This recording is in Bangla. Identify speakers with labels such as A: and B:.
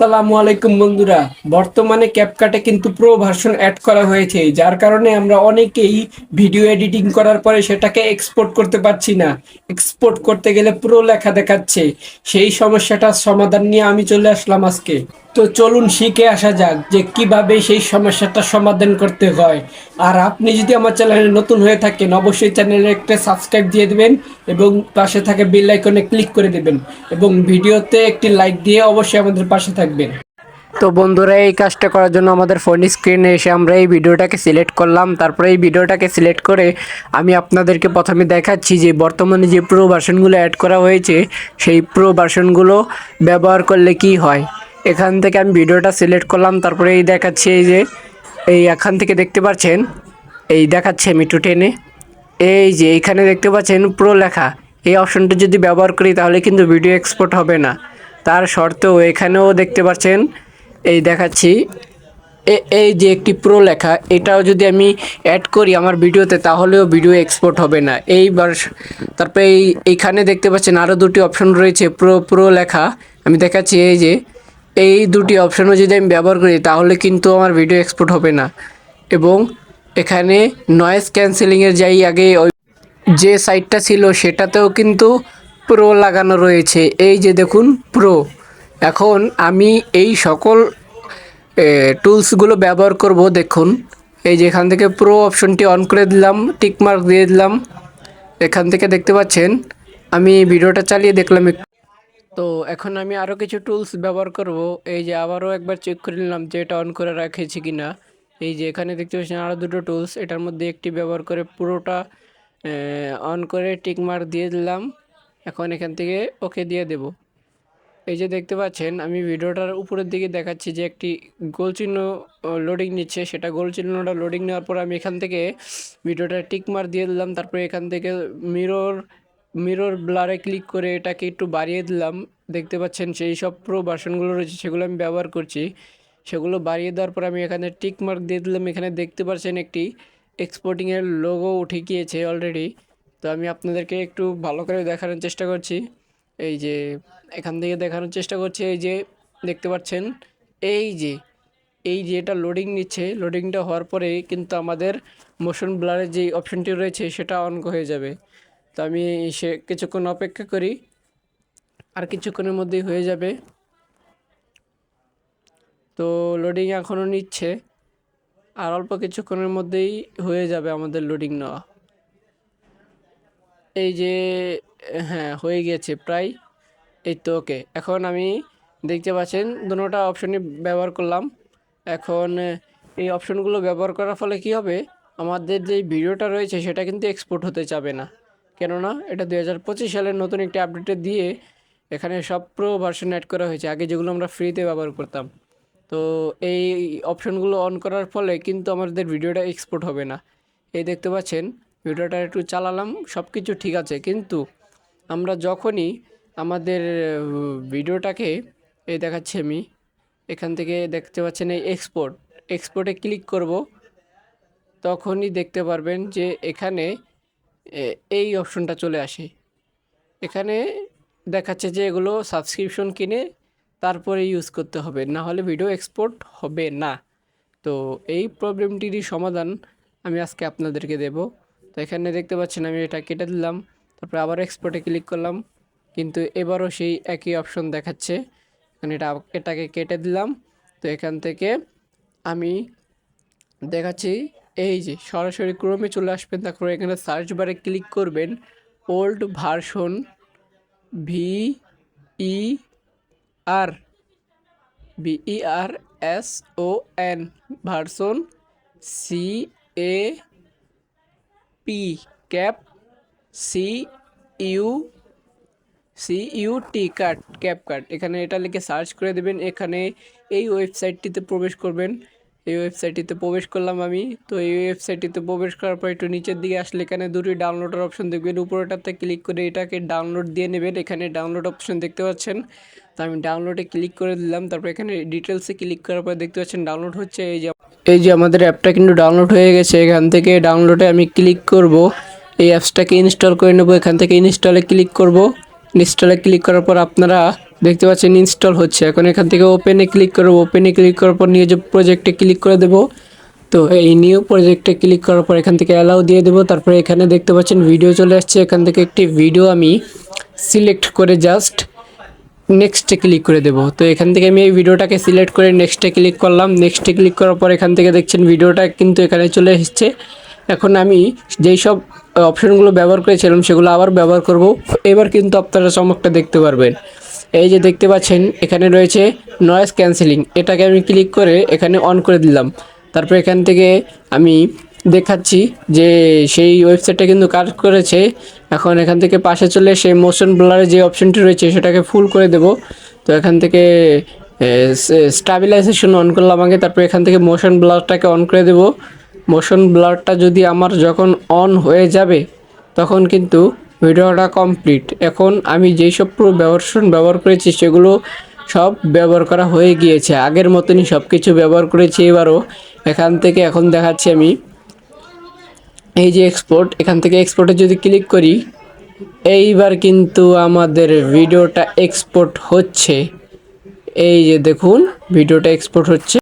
A: আসসালামু আলাইকুম বন্ধুরা। বর্তমানে ক্যাপকাটে কিন্তু প্রো ভার্সন অ্যাড করা হয়েছে, যার কারণে আমরা অনেকেই ভিডিও এডিটিং করার পরে সেটাকে এক্সপোর্ট করতে পারছি না। এক্সপোর্ট করতে গেলে প্রো লেখা দেখাচ্ছে। সেই সমস্যাটার সমাধান নিয়ে আমি চলে আসলাম আজকে। তো চলুন শিখে আসা যাক যে কীভাবে সেই সমস্যাটার সমাধান করতে হয়। আর আপনি যদি আমার চ্যানেলে নতুন হয়ে থাকেন, অবশ্যই চ্যানেলে একটা সাবস্ক্রাইব দিয়ে দেবেন এবং পাশে থাকা বেল আইকনে ক্লিক করে দেবেন এবং ভিডিওতে একটি লাইক দিয়ে অবশ্যই আমাদের পাশে থাকবেন। তো বন্ধুরা, এই কাজটা করার জন্য আমাদের ফোন স্ক্রিনে এসে আমরা এই ভিডিওটাকে সিলেক্ট করলাম। তারপরে এই ভিডিওটাকে সিলেক্ট করে আমি আপনাদেরকে প্রথমে দেখাচ্ছি যে বর্তমানে যে প্রো ভার্সনগুলো অ্যাড করা হয়েছে, সেই প্রো ভার্সনগুলো ব্যবহার করলে কি হয়। এখান থেকে আমি ভিডিওটা সিলেক্ট করলাম, তারপরে এই দেখাচ্ছি এই যে, এই এখান থেকে দেখতে পাচ্ছেন, এই দেখাচ্ছে আমি টেনে। এই যে এখানে দেখতে পাচ্ছেন প্রো লেখা। এই অপশনটা যদি ব্যবহার করি তাহলে কিন্তু ভিডিও এক্সপোর্ট হবে না। তার শর্তেও এখানেও দেখতে পাচ্ছেন, এই দেখাচ্ছি এই যে একটি প্রো লেখা, এটাও যদি আমি অ্যাড করি আমার ভিডিওতে তাহলেও ভিডিও এক্সপোর্ট হবে না। এইবার তারপরে এই এইখানে দেখতে পাচ্ছেন আরও দুটি অপশন রয়েছে, প্রো প্রো লেখা। আমি দেখাচ্ছি এই যে এই দুটি অপশানও যদি আমি ব্যবহার করি, তাহলে কিন্তু আমার ভিডিও এক্সপোর্ট হবে না। এবং এখানে নয়েজ ক্যান্সেলিংয়ের যাই আগে ওই যে সাইটটা ছিল, সেটাতেও কিন্তু প্রো লাগানো রয়েছে। এই যে দেখুন প্রো এখন আমি এই সকল টুলসগুলো ব্যবহার করব, দেখুন। এই যে এখান থেকে প্রো অপশনটি অন করে দিলাম টিকমার্ক দিয়ে দিলাম। এখান থেকে দেখতে পাচ্ছেন, আমি ভিডিওটা চালিয়ে দেখলাম। তো এখন আমি আরও কিছু টুলস ব্যবহার করব। এই যে আবারও একবার চেক করে নিলাম যে এটা অন করে রাখেছি কি না এই যে এখানে দেখতে পাচ্ছেন আরও দুটো টুলস এটার মধ্যে একটি ব্যবহার করে পুরোটা অন করে টিক মার্ক দিয়ে দিলাম। এখন এখান থেকে ওকে দিয়ে দেব। এই যে দেখতে পাচ্ছেন, আমি ভিডিওটার উপরের দিকে দেখাচ্ছি যে একটি গোল চিহ্ন লোডিং নিচ্ছে। সেটা গোল চিহ্নটা লোডিং নেওয়ার পর আমি এখান থেকে ভিডিওটা টিক মার দিয়ে দিলাম। তারপরে এখান থেকে মিরর মিরর ব্লারে ক্লিক করে এটাকে একটু বাড়িয়ে দিলাম। দেখতে পাচ্ছেন সেই সব প্রো বাসনগুলো রয়েছে, সেগুলো আমি ব্যবহার করছি। সেগুলো বাড়িয়ে দেওয়ার পর আমি এখানে টিক মার্ক দিয়ে দিলাম। এখানে দেখতে পাচ্ছেন একটি এক্সপোর্টিংয়ের লোগো উঠে গিয়েছে অলরেডি তো আমি আপনাদেরকে একটু ভালো করে দেখানোর চেষ্টা করছি। এই যে, এখান থেকে দেখানোর চেষ্টা করছি। এই যে, দেখতে পাচ্ছেন, এই যে এই যে এটা লোডিং নিচ্ছে। লোডিংটা হওয়ার পরে কিন্তু আমাদের মোশন ব্লারের যে অপশনটি রয়েছে, সেটা অন হয়ে যাবে। তো আমি সে কিছুক্ষণ অপেক্ষা করি, আর কিছুক্ষণের মধ্যেই হয়ে যাবে। তো লোডিং এখনও নিচ্ছে, আর অল্প কিছুক্ষণের মধ্যেই হয়ে যাবে আমাদের লোডিং নেওয়া। এই যে হ্যাঁ হয়ে গেছে প্রায়। এই তো ওকে এখন আমি দেখতে পাচ্ছেন দুটোটা অপশনই ব্যবহার করলাম। এখন, এই অপশনগুলো ব্যবহার করার ফলে কি হবে? আমাদের যে ভিডিওটা রয়েছে, সেটা কিন্তু এক্সপোর্ট হতে চাবে না। কেননা এটা দুই হাজার পঁচিশ সালের নতুন একটি আপডেটে দিয়ে এখানে সব প্রো ভার্সন অ্যাড করা হয়েছে। আগে যেগুলো আমরা ফ্রিতে ব্যবহার করতাম। তো এই অপশনগুলো অন করার ফলে কিন্তু আমাদের ভিডিওটা এক্সপোর্ট হবে না। এই দেখতে পাচ্ছেন ভিডিওটা একটু চালালাম সব কিছু ঠিক আছে। কিন্তু আমরা যখনই আমাদের ভিডিওটাকে এই দেখাচ্ছি আমি, এখান থেকে দেখতে পাচ্ছেন এই এক্সপোর্ট এক্সপোর্টে ক্লিক করব, তখনই দেখতে পারবেন যে এখানে এই অপশনটা চলে আসে। এখানে দেখাচ্ছে যে এগুলো সাবস্ক্রিপশন কিনে তারপরে ইউজ করতে হবে, না হলে ভিডিও এক্সপোর্ট হবে না। তো এই প্রবলেমটিরই সমাধান আমি আজকে আপনাদেরকে দেব। তো এখানে দেখতে পাচ্ছেন আমি এটা কেটে দিলাম, তারপরে আবার এক্সপোর্টে ক্লিক করলাম, কিন্তু এবারও সেই একই অপশন দেখাচ্ছে। এখানে এটা, এটাকে কেটে দিলাম। তো এখান থেকে আমি দেখাচ্ছি এই যে, সরাসরি ক্রমে চলে আসবেন। তারপরে এখানে সার্চ বারে ক্লিক করবেন। Old version V E R B R S O N version C A P cap C U C U T card cap card এখানে এটা লিখে সার্চ করে দেবেন। এখানে এই ওয়েবসাইটটিতে প্রবেশ করবেন। এই ওয়েবসাইটটিতে প্রবেশ করলাম আমি। তো এই ওয়েবসাইটটিতে প্রবেশ করার পর একটু নিচের দিকে আসলে এখানে দুটি ডাউনলোডের অপশন দেখবেন। উপরেটাতে ক্লিক করে এটাকে ডাউনলোড দিয়ে নেবেন। এখানে ডাউনলোড অপশন দেখতে পাচ্ছেন। তো আমি ডাউনলোডে ক্লিক করে দিলাম। তারপর এখানে ডিটেলসে ক্লিক করার পর দেখতে পাচ্ছেন ডাউনলোড হচ্ছে। এই যে এই যে আমাদের অ্যাপটা কিন্তু ডাউনলোড হয়ে গেছে। এখান থেকে ডাউনলোডে আমি ক্লিক করব। এই অ্যাপসটাকে ইনস্টল করে নেব। এখান থেকে ইনস্টলে ক্লিক করব। ইনস্টলে ক্লিক করার পর আপনারা দেখতে পাচ্ছেন ইনস্টল হচ্ছে। এখন এখান থেকে ওপেনে ক্লিক করব। ওপেনে ক্লিক করার পর নিয়ে যে প্রজেক্টে ক্লিক করে দেব, তো এই নিউ প্রজেক্টে ক্লিক করার পর এখান থেকে অ্যালাউ দিয়ে দেবো। তারপরে এখানে দেখতে পাচ্ছেন ভিডিও চলে আসছে। এখান থেকে একটি ভিডিও আমি সিলেক্ট করে জাস্ট নেক্সটে ক্লিক করে দেবো। তো এখান থেকে আমি এই ভিডিওটাকে সিলেক্ট করে নেক্সটে ক্লিক করলাম। নেক্সটে ক্লিক করার পর এখান থেকে দেখছেন ভিডিওটা কিন্তু এখানে চলে এসেছে। এখন আমি যেই সব, অপশনগুলো ব্যবহার করেছিলাম, সেগুলো আবার ব্যবহার করব। এবার কিন্তু আপনারা চমকটা দেখতে পারবেন। এই যে দেখতে পাচ্ছেন, এখানে রয়েছে নয়েজ ক্যান্সেলিং এটাকে আমি ক্লিক করে এখানে অন করে দিলাম। তারপর এখান থেকে আমি দেখাচ্ছি যে সেই ওয়েবসাইটটা কিন্তু কাজ করেছে। এখন এখান থেকে পাশে চলে সেই মোশন ব্লারের যে অপশনটি রয়েছে, সেটাকে ফুল করে দেব। তো এখান থেকে স্টাবিলাইজেশন অন করলাম আগে। তারপর এখান থেকে মোশন ব্লারটাকে অন করে দেব। মোশন ব্লারটা যদি আমার যখন অন হয়ে যাবে, তখন কিন্তু ভিডিওটা কমপ্লিট। এখন আমি যেই সব পুরো ব্যবহার ব্যবহার করেছি, সেগুলো সব ব্যবহার করা হয়ে গিয়েছে। আগের মতনই সব কিছু ব্যবহার করেছি এবারও। এখান থেকে এখন দেখাচ্ছি আমি। এই যে এক্সপোর্ট এখান থেকে এক্সপোর্টে যদি ক্লিক করি, এইবার কিন্তু আমাদের ভিডিওটা এক্সপোর্ট হচ্ছে। এই যে দেখুন, ভিডিওটা এক্সপোর্ট হচ্ছে।